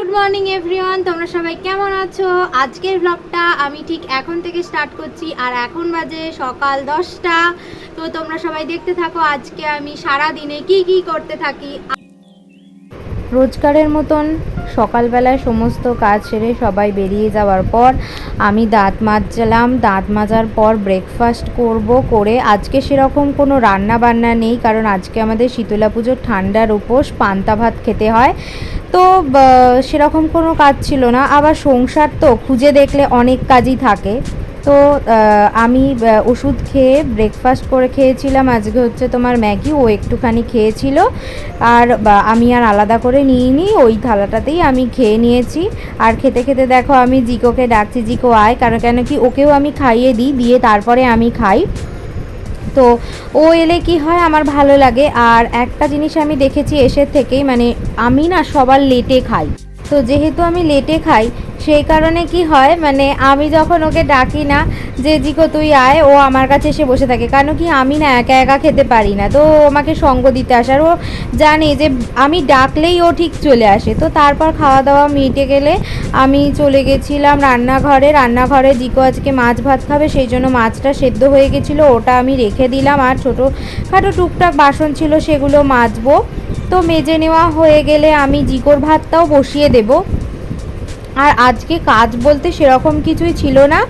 Good morning everyone তোমরা সবাই কেমন আছো? আজকের ব্লগটা আমি ঠিক এখন থেকে স্টার্ট করছি, আর এখন বাজে সকাল দশটা। তো তোমরা সবাই দেখতে থাকো, আজকে আমি সারা দিনে কি কি করতে থাকি। রোজকারের মতন সকালবেলায় সমস্ত কাজ সেরে সবাই বেরিয়ে যাওয়ার পর আমি দাঁত মাজলাম। দাঁত মাজার পর ব্রেকফাস্ট করব করে আজকে সেরকম কোনো রান্না বান্না নেই কারণ আজকে আমাদের শীতলা পুজোর ঠান্ডার উপোস, পান্তা ভাত খেতে হয়। তো সেরকম কোনো কাজ ছিল না। আবার সংসার তো খুঁজে দেখলে অনেক কাজই থাকে। তো আমি ওষুধ খেয়ে ব্রেকফাস্ট করে খেয়েছিলাম। আজকে হচ্ছে তোমার ম্যাগি, ও একটুখানি খেয়েছিল। আর আমি আর আলাদা করে নিইনি, ওই থালাটাতেই আমি খেয়ে নিয়েছি। আর খেতে খেতে দেখো, আমি জিকোকে ডাকছি, জিকো আয়, কারণ কেন কি, ওকেও আমি খাইয়ে দিই, দিয়ে তারপরে আমি খাই। তো, ও এলে কি হয়, আমার ভালো লাগে। আর একটা জিনিস আমি দেখেছি, এসে থেকেই মানে আমি না সবার লেটে খাই। তো, যেহেতু আমি লেটে খাই সেই কারণে কি হয় মানে আমি যখন ওকে ডাকি না, যে জিকো তুই আয়, ও আমার কাছে এসে বসে থাকে। কারণ কি আমি না একা একা খেতে পারি না। তো আমাকে সঙ্গ দিতে আসে। আর ও জানে যে আমি ডাকলেই ও ঠিক চলে আসে। তো তারপর খাওয়া দাওয়া মিটে গেলে আমি চলে গেছিলাম রান্নাঘরে। রান্নাঘরে জিকো আজকে মাছ ভাত খাবে, সেই জন্য মাছটা সেদ্ধ হয়ে গেছিল। ওটা আমি রেখে দিলাম। আর ছোটো খাটো টুকটাক বাসন ছিল, সেগুলো মাজবো। তো মেজে নেওয়া হয়ে গেলে আমি জিকোর ভাতটাও বসিয়ে দেবো। আর আজকে কাজ বলতে সেরকম কিছুই ছিল না।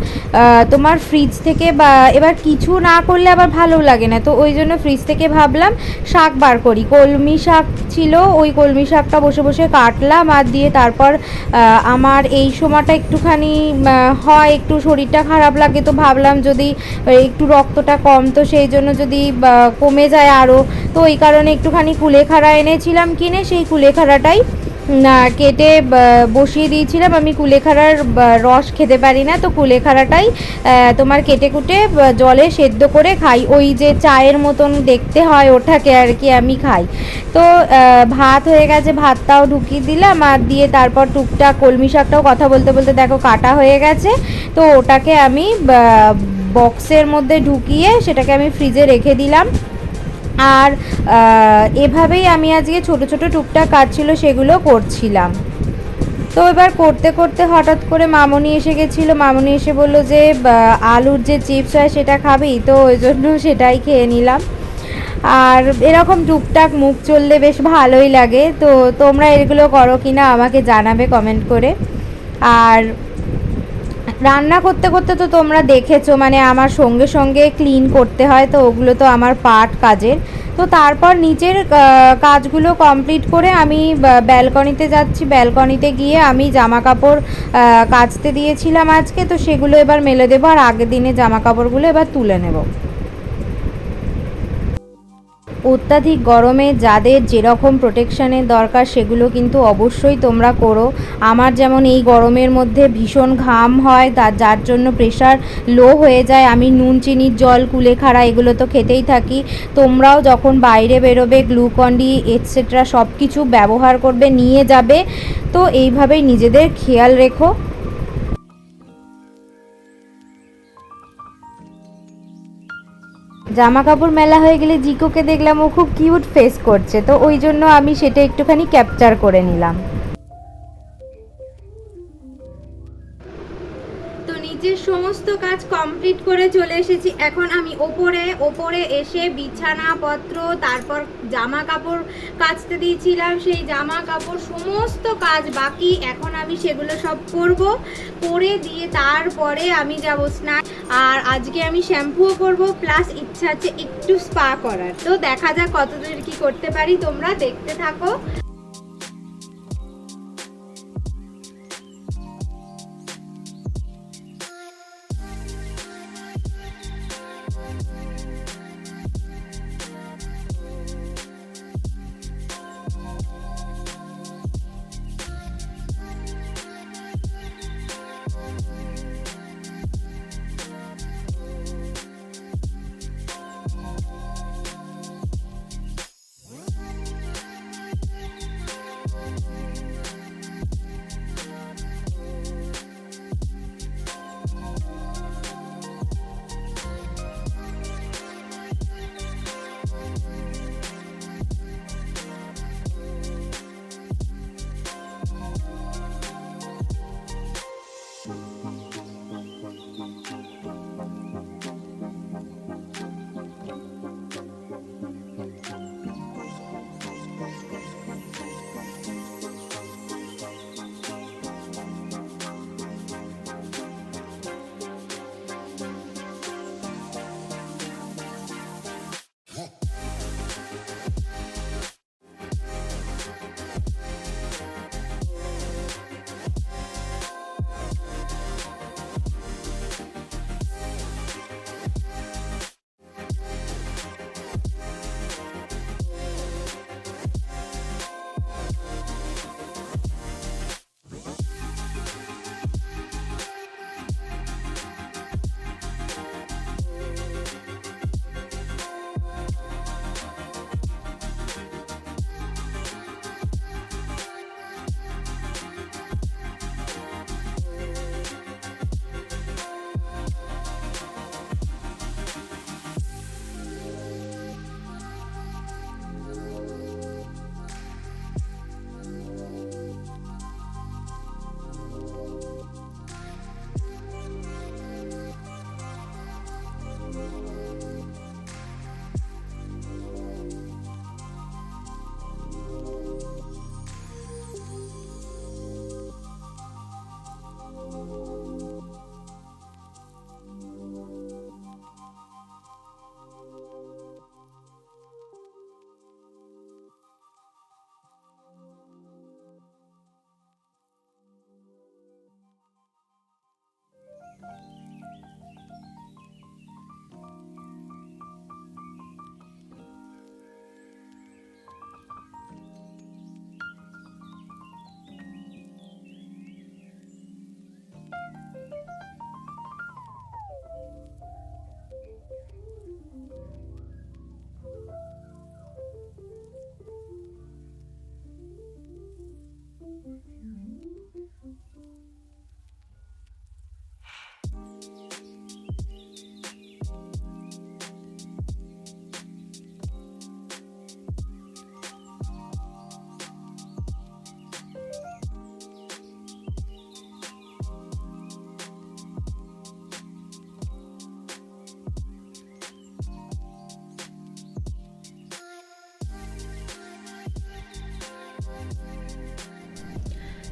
তোমার ফ্রিজ থেকে বা এবার কিছু না করলে আবার ভালো লাগে না। তো ওই জন্য ফ্রিজ থেকে ভাবলাম শাক বার করি। কলমি শাক ছিল, ওই কলমি শাকটা বসে বসে কাটলাম আর দিয়ে তারপর আমার এই সময়টা একটুখানি হয় একটু শরীরটা খারাপ লাগে তো ভাবলাম যদি একটু রক্তটা কম তো সেই জন্য যদি কমে যায় আরও তো ওই কারণে একটুখানি কুলেখাড়া এনেছিলাম কিনে, সেই কুলেখাড়াটাই কেটে বসিয়ে দিয়েছিলাম। আমি কুলেখাড়ার রস খেতে পারি না, তো কুলেখাড়াটাই তোমার কেটে কুটে জলে সেদ্ধ করে খাই। ওই যে চায়ের মতন দেখতে হয় ওটাকে আর কি আমি খাই। তো ভাত হয়ে গেছে, ভাতটাও ঢুকিয়ে দিলাম আর দিয়ে তারপর টুকটাক কলমি শাকটাও কথা বলতে বলতে দেখো কাটা হয়ে গেছে। তো ওটাকে আমি বক্সের মধ্যে ঢুকিয়ে সেটাকে আমি ফ্রিজে রেখে দিলাম। আর এভাবেই আমি আজকে ছোট ছোট টুকটাক কাজ ছিল সেগুলো করছিলাম। তো এবার করতে করতে হঠাৎ করে মামনি এসে গেছিল। মামনি এসে বলল যে আলুর যে চিপস হয় সেটা খাবি? তো ওই জন্য সেটাই খেয়ে নিলাম। আর এরকম টুকটাক মুখ চললে বেশ ভালোই লাগে। তো তোমরা এগুলো করো কি না আমাকে জানাবে কমেন্ট করে। আর রান্না করতে করতে তো তোমরা দেখেছ মানে আমার সঙ্গে সঙ্গে ক্লিন করতে হয়, তো ওগুলো তো আমার পার্ট কাজের। তো তারপর নিচের কাজগুলো কমপ্লিট করে আমি ব্যালকনিতে যাচ্ছি। ব্যালকনিতে গিয়ে আমি জামা কাপড় কাচতে দিয়েছিলাম আজকে, তো সেগুলো এবার মেলে দেবো, আর আগের দিনে জামা কাপড়গুলো এবার তুলে নেব। অত্যাধিক গরমে যাদের যেরকম প্রোটেকশানের দরকার, সেগুলো কিন্তু অবশ্যই তোমরা করো। আমার যেমন এই গরমের মধ্যে ভীষণ ঘাম হয় তার যার জন্য প্রেশার লো হয়ে যায়। আমি নুন, চিনির জল, কুলেখাড়া এগুলো তো খেতেই থাকি। তোমরাও যখন বাইরে বেরোবে গ্লুকন্ডি এটসেট্রা সব কিছু ব্যবহার করবে, নিয়ে যাবে। তো এইভাবেই নিজেদের খেয়াল রেখো। জামা কাপড় মেলা হয়ে গেলে জিকোকে দেখলাম ও খুব কিউট ফেস করছে, তো ওই জন্য আমি সেটা একটুখানি ক্যাপচার করে নিলাম। সমস্ত কাজ কমপ্লিট করে চলে এসেছি। এখন আমি ওপরে ওপরে এসে বিছানাপত্র, তারপর জামা কাপড় কাচতে দিয়েছিলাম। সেই জামা কাপড় সমস্ত কাজ বাকি। এখন আমি সেগুলো সব করব, করে দিয়ে তারপরে আমি যাব স্নান। আর আজকে আমি শ্যাম্পুও করব, প্লাস ইচ্ছা আছে একটু স্পা করার। তো দেখা যাক কতদূর কি করতে পারি। তোমরা দেখতে থাকো।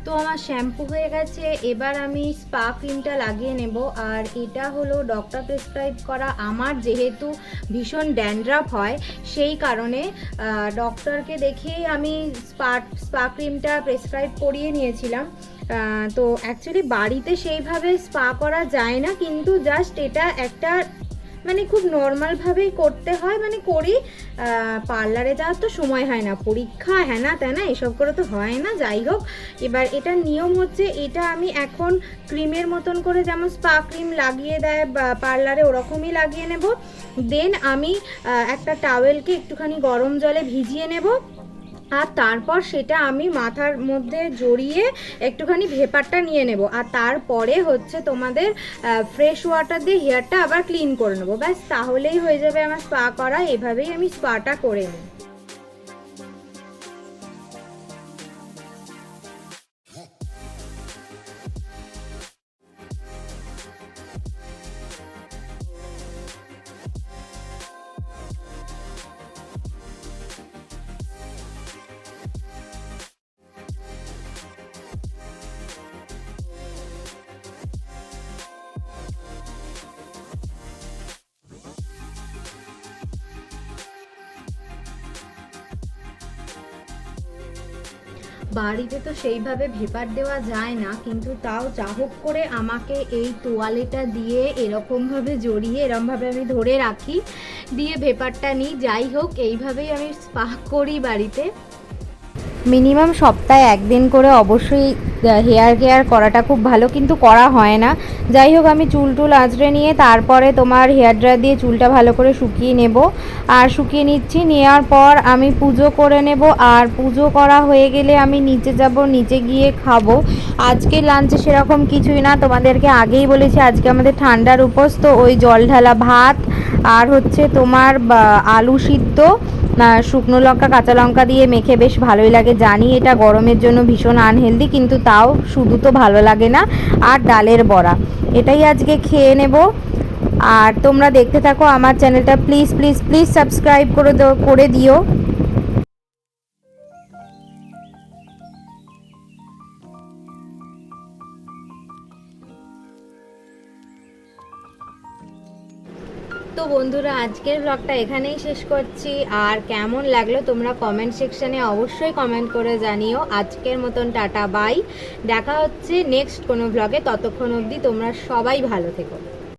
তো আমার শ্যাম্পু হয়ে গেছে, এবার আমি স্পা ক্রিমটা লাগিয়ে নেব। আর এটা হলো ডক্টর প্রেসক্রাইব করা আমার যেহেতু ভীষণ ড্যান্ড্রাফ হয়, সেই কারণে ডক্টরকে দেখেই আমি স্পা স্পা ক্রিমটা প্রেসক্রাইব করিয়ে নিয়েছিলাম। তো অ্যাকচুয়ালি বাড়িতে সেইভাবে স্পা করা যায় না, কিন্তু জাস্ট এটা একটা মানে খুব নর্মালভাবেই করতে হয়। মানে করি পার্লারে যাওয়ার তো সময় হয় না। পরীক্ষা হ্যাঁ না ত্যানা এসব করে তো হয় না। যাই হোক, এবার এটা নিয়ম হচ্ছে, এটা আমি এখন ক্রিমের মতন করে যেমন স্পা ক্রিম লাগিয়ে দেয় পার্লারে ওরকমই লাগিয়ে নেব। দেন আমি একটা টাওয়েলকে একটুখানি গরম জলে ভিজিয়ে নেব। আর তারপর সেটা আমি মাথার মধ্যে জড়িয়ে একটুখানি ভেপারটা নিয়ে নেব। আর তারপরে হচ্ছে তোমাদের ফ্রেশ ওয়াটার দিয়ে হেয়ারটা আবার ক্লিন করে নেব। ব্যাস, তাহলেই হয়ে যাবে আমার স্পা করা। এভাবেই আমি স্পাটা করে নিই। বাড়িতে তো সেইভাবে ভেপার দেওয়া যায় না, কিন্তু তাও যা হোক করে আমাকে এই তোয়ালেটা দিয়ে এরকমভাবে জড়িয়ে, এরমভাবে আমি ধরে রাখি, দিয়ে ভেপারটা নিই। যাই হোক, এইভাবেই আমি স্পা করি বাড়িতে। মিনিমাম সপ্তাহে একদিন করে অবশ্যই হেয়ার কেয়ার করাটা খুব ভালো, কিন্তু করা হয় না। যাই হোক, আমি চুল টুল আঁচড়ে নিয়ে তারপরে তোমার হেয়ার ড্রায়ার দিয়ে চুলটা ভালো করে শুকিয়ে নেব। আর শুকিয়ে নিচ্ছি, নেওয়ার পর আমি পুজো করে নেব। আর পুজো করা হয়ে গেলে আমি নিচে যাব, নিচে গিয়ে খাব। আজকে লাঞ্চে সেরকম কিছুই না, তোমাদেরকে আগেই বলেছি, আজকে আমাদের ঠান্ডার উপোস, তো ওই জল ঢালা ভাত আর হচ্ছে তোমার আলু সিদ্ধ। শুকনো লঙ্কা, কাঁচা লঙ্কা দিয়ে মেখে বেশ ভালোই লাগে। জানি এটা গরমের জন্য ভীষণ আনহেলদি কিন্তু তাও শুধু তো ভালো লাগে না। আর ডালের বড়া, এটাই আজকে খেয়ে নেব। আর তোমরা দেখতে থাকো আমার চ্যানেলটা প্লিজ প্লিজ প্লিজ সাবস্ক্রাইব করে করে দিও। তো বন্ধুরা, আজকের ব্লগটা এখানেই শেষ করছি। আর কেমন লাগল তোমরা কমেন্ট সেকশানে অবশ্যই কমেন্ট করে জানিও। আজকের মতন টাটা বাই দেখা হচ্ছে নেক্সট কোনো ব্লগে ততক্ষণ অবধি তোমরা সবাই ভালো থেকো।